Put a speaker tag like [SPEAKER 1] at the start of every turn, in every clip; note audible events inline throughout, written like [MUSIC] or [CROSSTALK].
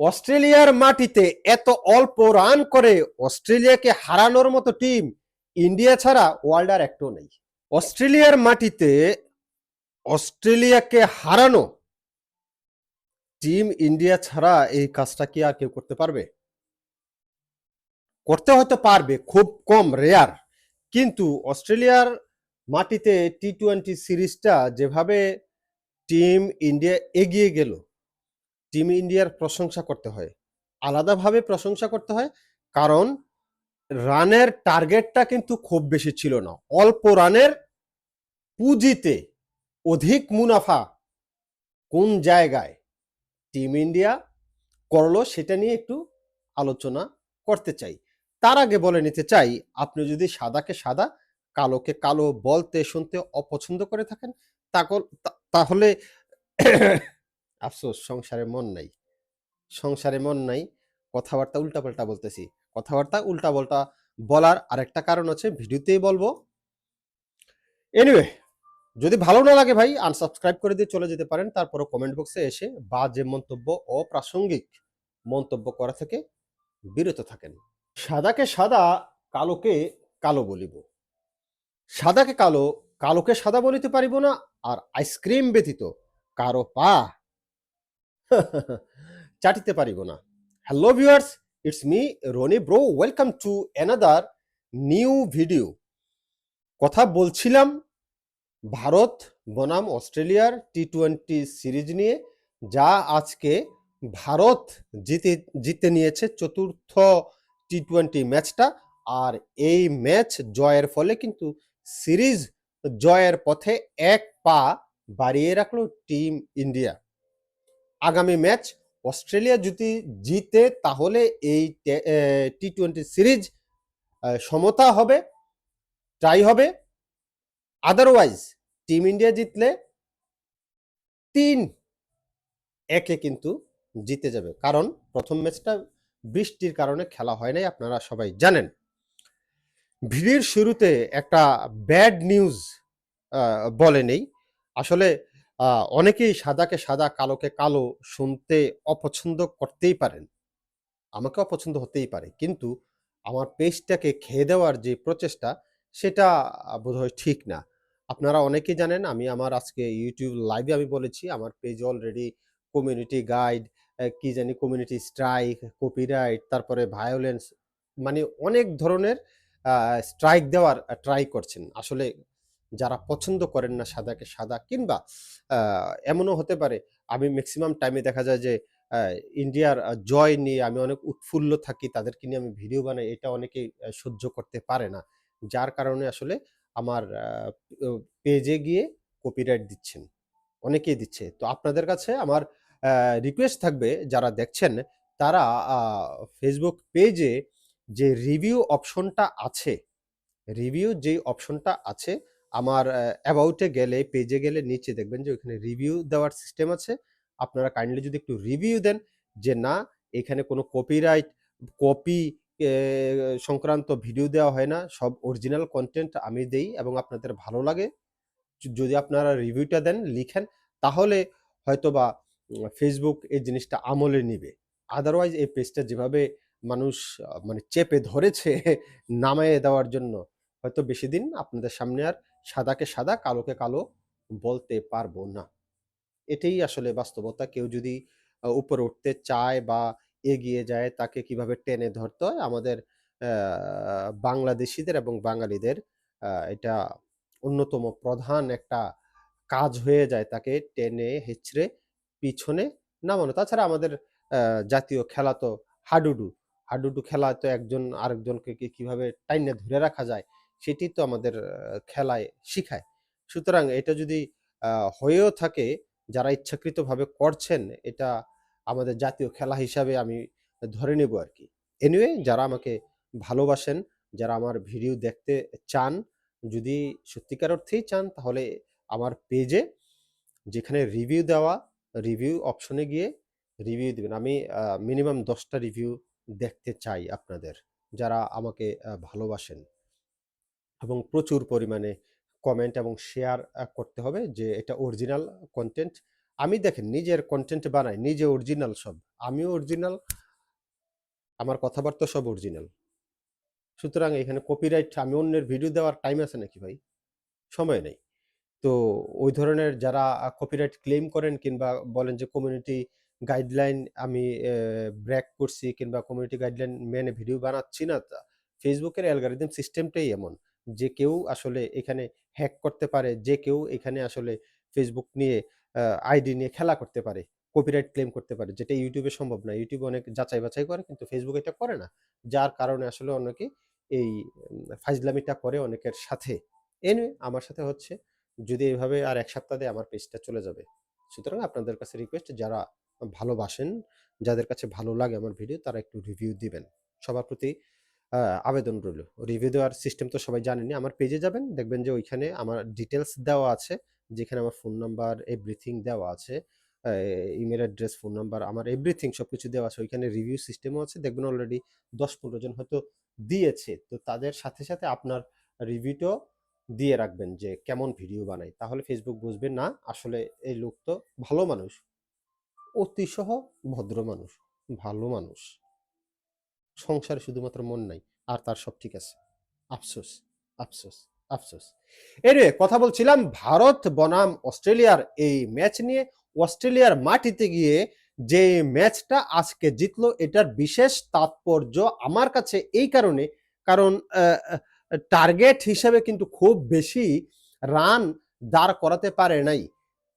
[SPEAKER 1] অস্ট্রেলিয়ার মাটিতে এত অল্প রান করে অস্ট্রেলিয়াকে হারানোর মতো টিম ইন্ডিয়া ছাড়া ওয়ার্ল্ড আর একটাও নেই। অস্ট্রেলিয়ার মাটিতে অস্ট্রেলিয়াকে হারানো টিম ইন্ডিয়া ছাড়া এই কাজটা কি আর কেউ করতে পারবে? করতে হয়তো পারবে, খুব কম রেয়ার কিন্তু অস্ট্রেলিয়ার মাটিতে টি টোয়েন্টি সিরিজটা যেভাবে টিম ইন্ডিয়া এগিয়ে গেল টিম ইন্ডিয়ার প্রশংসা করতে হয়। আলাদাভাবে প্রশংসা করতে হয়, কারণ রানের টার্গেটটা কিন্তু খুব বেশি ছিল না। অল্প রানের পুঁজিতে অধিক মুনাফা কোন জায়গায়? টিম ইন্ডিয়া করল সেটা নিয়ে একটু আলোচনা করতে চাই। তার আগে বলে নিতে চাই, আপনি যদি সাদাকে সাদা, কালোকে কালো বলতে শুনতে অপছন্দ করে থাকেন তাহলে আফসোস, সংসারে মন নাই। সংসারে মন নাই, কথাবার্তা উল্টাপাল্টা বলতেছি। কথাবার্তা উল্টাপাল্টা বলার আরেকটা কারণ আছে ভিডিওতেই বলব। এনিওয়ে যদি ভালো না লাগে ভাই আনসাবস্ক্রাইব করে দিয়ে চলে যেতে পারেন। তারপরে কমেন্ট বক্সে এসে বা যে মন্তব্য, অপ্রাসঙ্গিক মন্তব্য করা থেকে বিরত থাকেন। সাদাকে সাদা, কালোকে কালো বলিব। সাদাকে কালো, কালোকে সাদা বলিতে পারিব না, আর আইসক্রিম ব্যতীত কারও পা [LAUGHS] চাটিতে পারিব না। Hello viewers it's me Rony bro welcome to another new video কথা বলছিলাম ভারত, বনাম, অস্ট্রেলিয়ার টি টোয়েন্টি সিরিজ নিয়ে, যা আজকে ভারত জিতে জিতে নিয়েছে চতুর্থ টি টোয়েন্টি ম্যাচটা। আর এই ম্যাচ জয়ের ফলে কিন্তু সিরিজ জয়ের পথে এক পা বাড়িয়ে রাখল টিম ইন্ডিয়া। আগামী ম্যাচ অস্ট্রেলিয়া যদি জিতে, তাহলে এই টি টোয়েন্টি সিরিজ সমতা হবে ট্রাই হবে। আদারওয়াইজ টিম ইন্ডিয়া জিতলে তিন একে কিন্তু জিতে যাবে। কারণ প্রথম ম্যাচটা বৃষ্টির কারণে খেলা হয় নাই, আপনারা সবাই জানেন। ভিডিওর শুরুতে একটা ব্যাড নিউজ বলে নেই। আসলে অনেকেই সাদাকে সাদা, কালোকে কালো শুনতে অপছন্দ করতেই পারেন। আমাকে অপছন্দ হতেই পারে। কিন্তু আমার পেজটাকে খেয়ে দেওয়ার যে প্রচেষ্টা, সেটা বোধহয় ঠিক না। আপনারা অনেকেই জানেন, আমি আমার আজকে ইউটিউব লাইভে আমি বলেছি, আমার পেজ অলরেডি কমিউনিটি গাইড কি জানি কমিউনিটি স্ট্রাইক কপিরাইট তারপরে ভায়োলেন্স মানে অনেক ধরনের স্ট্রাইক দেওয়ার ট্রাই করছেন। আসলে যারা পছন্দ করেন না সাদাকে সাদা কিংবা এমনও হতে পারে আমি ম্যাক্সিমাম টাইমে দেখা যায় যে ইন্ডিয়ার জয় নিয়ে আমি অনেক উৎফুল্ল থাকি তাদেরকে নিয়ে আমি ভিডিও বানাই এটা অনেকেই আহ, সহ্য করতে পারে না। যার কারণে আসলে আমার পেজে গিয়ে কপিরাইট দিচ্ছেন অনেকেই দিচ্ছে। তো আপনাদের কাছে আমার রিকোয়েস্ট থাকবে যারা দেখছেন তারা ফেসবুক পেজে যে রিভিউ অপশনটা আছে রিভিউ যে অপশনটা আছে আমার অ্যাবাউটে গেলে পেজে গেলে নিচে দেখবেন যে ওখানে রিভিউ দেওয়ার সিস্টেম আছে। আপনারা কাইন্ডলি যদি একটু রিভিউ দেন যে না, এখানে কোনো কপিরাইট কপি সংক্রান্ত ভিডিও দেওয়া হয় না, সব অরিজিনাল কন্টেন্ট আমি দেই এবং আপনাদের ভালো লাগে। যদি আপনারা রিভিউটা দেন, লিখেন, তাহলে হয়তোবা ফেসবুক এই জিনিসটা আমলে নিবে। আদারওয়াইজ এই পেজটা যেভাবে মানুষ মানে চেপে ধরেছে, [LAUGHS] নামায়ে দেওয়ার জন্য, হয়তো বেশি দিন আপনাদের সামনে আর সাদাকে সাদা, কালোকে কালো বলতে পারব না। এটাই আসলে বাস্তবতা। কেউ যদি উপরে উঠতে চায় বা এগিয়ে যায়, তাকে কীভাবে টেনে ধরতে হয়? আমাদের বাংলাদেশিদের এবং বাঙালিদের এটা অন্যতম প্রধান একটা কাজ হয়ে যায় তাকে টেনে, হেঁচড়ে, পিছনে নামানো। তাছাড়া আমাদের জাতীয় খেলা তো হাডুডু। হাডুডু খেলা তো একজন আরেকজনকে কীভাবে টাইনে ধরে রাখা যায়? সেটি তো আমাদের খেলায় শিখায়। সুতরাং এটা যদি হয়েও থাকে, যারা ইচ্ছাকৃতভাবে করছেন, এটা আমাদের জাতীয় খেলা হিসাবে আমি ধরে নেব আর কি এনিওয়ে যারা আমাকে ভালোবাসেন, যারা আমার ভিডিও দেখতে চান, যদি সত্যিকার অর্থেই চান, তাহলে আমার পেজে যেখানে রিভিউ দেওয়া রিভিউ অপশনে গিয়ে রিভিউ দেবেন। আমি মিনিমাম দশটা রিভিউ দেখতে চাই আপনাদের, যারা আমাকে ভালোবাসেন। এবং প্রচুর পরিমাণে কমেন্ট এবং শেয়ার করতে হবে যে এটা অরিজিনাল কন্টেন্ট আমি দেখেন নিজের কন্টেন্ট বানাই, নিজে অরিজিনাল সব। আমিও অরিজিনাল আমার কথাবার্তা সব অরিজিনাল সুতরাং এখানে কপিরাইট আমি অন্যের ভিডিও দেওয়ার টাইম আছে নাকি ভাই? সময় নেই। তো ওই ধরনের যারা কপিরাইট ক্লেম করেন কিংবা বলেন যে কমিউনিটি গাইডলাইন আমি ব্রেক করছি কিংবা কমিউনিটি গাইডলাইন মেনে ভিডিও বানাচ্ছি না ফেসবুকের অ্যালগোরিদম সিস্টেমটাই এমন। যে কেউ আসলে এখানে হ্যাক করতে পারে, যে কেউ এখানে আসলে ফেসবুক নিয়ে আইডি নিয়ে খেলা করতে পারে কপিরাইট ক্লেম করতে পারে, যেটা ইউটিউবে সম্ভব না। ইউটিউবে অনেক যাচাই বাছাই করে, কিন্তু ফেসবুক এটা করে না। যার কারণে আসলে অনেকে এই ফাইজলামিটা করে অনেকের সাথে। এনে আমার সাথে হচ্ছে, যদি এইভাবে আর এক সপ্তাহ দিয়ে আমার পেজটা চলে যাবে। সুতরাং আপনাদের কাছে রিকোয়েস্ট যারা ভালোবাসেন, যাদের কাছে ভালো লাগে আমার ভিডিও তারা একটু রিভিউ দিবেন। সবার প্রতি আবেদন রইল। রিভিউ দেওয়ার সিস্টেম তো সবাই জানেনি। আমার পেজে যাবেন, দেখবেন যে ওইখানে আমার ডিটেলস দেওয়া আছে, যেখানে আমার ফোন নাম্বার এভরিথিং দেওয়া আছে ইমেল অ্যাড্রেস ফোন নাম্বার আমার এভরিথিং সব কিছু দেওয়া আছে। ওইখানে রিভিউ সিস্টেমও আছে। দেখবেন অলরেডি দশ পনেরো জন হয়তো দিয়েছে। তো তাদের সাথে সাথে আপনার রিভিউটাও দিয়ে রাখবেন যে কেমন ভিডিও বানাই তাহলে ফেসবুক বুঝবে, না, আসলে এই লোক তো ভালো মানুষ। অতিসহ ভদ্র মানুষ, ভালো মানুষ। সংসারে শুধুমাত্র মন নাই, আর তার সব ঠিক আছে। আফসোস আফসোস আফসোস। এরে, কথা বলছিলাম ভারত, বনাম, অস্ট্রেলিয়ার এই ম্যাচ নিয়ে। অস্ট্রেলিয়ার মাটিতে গিয়ে যে ম্যাচটা আজকে জিতলো, এটার বিশেষ তাৎপর্য আমার কাছে এই কারণে, কারণ টার্গেট হিসেবে কিন্তু খুব বেশি রান দাঁড় করাতে পারে নাই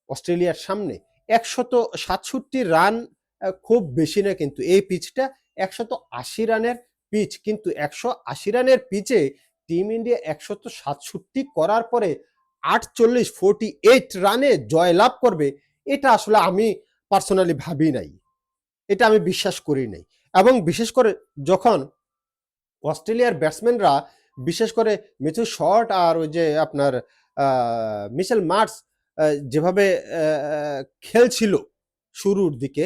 [SPEAKER 1] অস্ট্রেলিয়ার সামনে। একশত সাতষট্টি রান খুব বেশি না কিন্তু এই পিচটা। একশত আশি রানের পিচ কিন্তু একশো আশি রানের পিচে টিম ইন্ডিয়া একশত সাতষট্টি করার পরে আটচল্লিশ ফোরটি এইট রানে জয়লাভ করবে এটা আসলে আমি পার্সোনালি ভাবি নাই। এটা আমি বিশ্বাস করি নাই। এবং বিশেষ করে যখন অস্ট্রেলিয়ার ব্যাটসম্যানরা বিশেষ করে মিথু শর্ট আর ওই যে আপনার মিশেল মার্টস আহ, যেভাবে খেলছিল শুরুর দিকে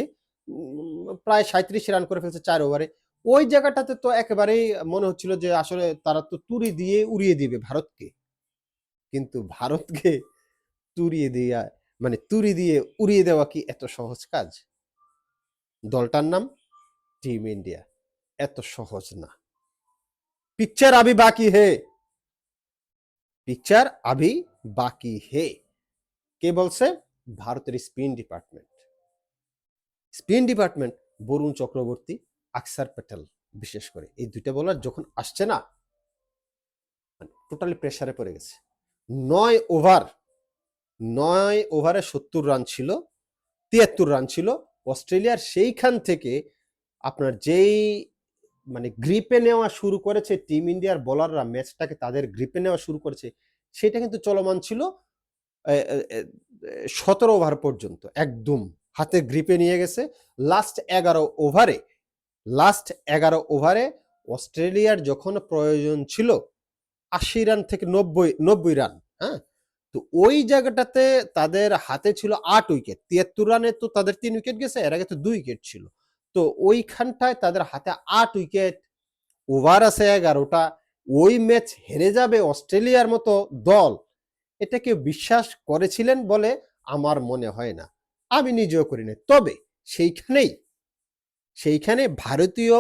[SPEAKER 1] প্রায় সাঁত্রিশ রান করে ফেলছে চার ওভারে। ওই জায়গাটাতে তো একেবারেই মনে হচ্ছিল যে আসলে তারা তো তুড়ি দিয়ে উড়িয়ে দিবে ভারতকে। কিন্তু ভারতকে তুড়িয়ে দিয়া মানে তুড়ি দিয়ে উড়িয়ে দেওয়া কি এত সহজ কাজ? দলটার নাম টিম ইন্ডিয়া। এত সহজ না। পিকচার আবি বাকি হে। পিকচার আবি বাকি হে। কে বলছে? ভারতের spin department. Spin department Varun Chakravarthy, Axar Patel বিশেষ করে। এই দুইটা বলার যখন আসছে না মানে টোটালি প্রেসারে পড়ে গেছে। নয় ওভার নয় ওভারে সত্তর রান ছিল, তিয়াত্তর রান ছিল। অস্ট্রেলিয়ার সেইখান থেকে আপনার যেই মানে গ্রিপে নেওয়া শুরু করেছে টিম ইন্ডিয়ার বোলাররা ম্যাচটাকে তাদের গ্রিপে নেওয়া শুরু করেছে, সেটা কিন্তু চলমান ছিল সতেরো ওভার পর্যন্ত, একদম। হাতে গ্রিপে নিয়ে গেছে। লাস্ট এগারো ওভারে লাস্ট এগারো ওভারে অস্ট্রেলিয়ার যখন প্রয়োজন ছিল আশি রান থেকে নব্বই নব্বই রান হ্যাঁ? তো ওই জায়গাটাতে তাদের হাতে ছিল আট উইকেট তিয়াত্তর রানে তো তাদের তিন উইকেট গেছে, এর আগে তো দুই উইকেট ছিল। তো ওইখানটায় তাদের হাতে আট উইকেট ওভার আছে এগারোটা, ওই ম্যাচ হেরে যাবে অস্ট্রেলিয়ার মতো দল। এটাকে বিশ্বাস করেছিলেন বলে আমার মনে হয় না। আমি নিজেও করি না তবে সেইখানেই, সেইখানে ভারতীয়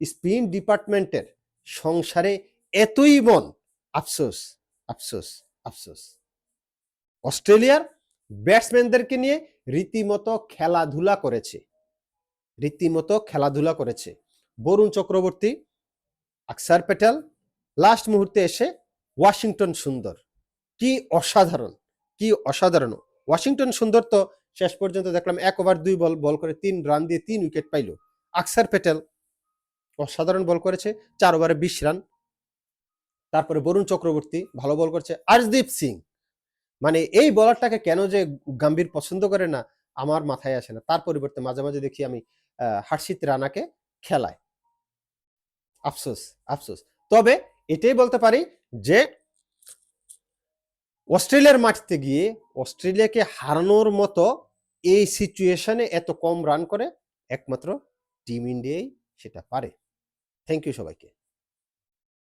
[SPEAKER 1] স্পিন ডিপার্টমেন্টের সংসারে এতই মন, আফসোস আফসোস আফসোস। অস্ট্রেলিয়ার ব্যাটসম্যানদেরকে নিয়ে রীতিমতো খেলাধুলা করেছে। রীতিমতো খেলাধুলা করেছে। বরুণ চক্রবর্তী, আকসার প্যাটেল লাস্ট মুহূর্তে এসে ওয়াশিংটন সুন্দর। কি অসাধারণ কি অসাধারণ। ওয়াশিংটন সুন্দর তো শেষ পর্যন্ত দেখলাম এক ওভার দুই বল বল করে তিন রান দিয়ে তিন উইকেট পাইল। আকসার প্যাটেল অসাধারণ বল করেছে, চার ওভারে বিশ রান। তারপরে বরুণ চক্রবর্তী ভালো বল করছে, আর্শদীপ সিং। মানে এই বলারটাকে কেন যে গাম্ভীর পছন্দ করে না, আমার মাথায় আসে না। তার পরিবর্তে মাঝে মাঝে দেখি আমি হার্ষিত রানাকে খেলায়। আফসোস আফসোস। তবে এটাই বলতে পারি যে অস্ট্রেলিয়ার মাটিতে গিয়ে অস্ট্রেলিয়াকে হারানোর মতো এই সিচুয়েশনে এত কম রান করে একমাত্র টিম ইন্ডিয়াই সেটা পারে। থ্যাংক ইউ সবাইকে।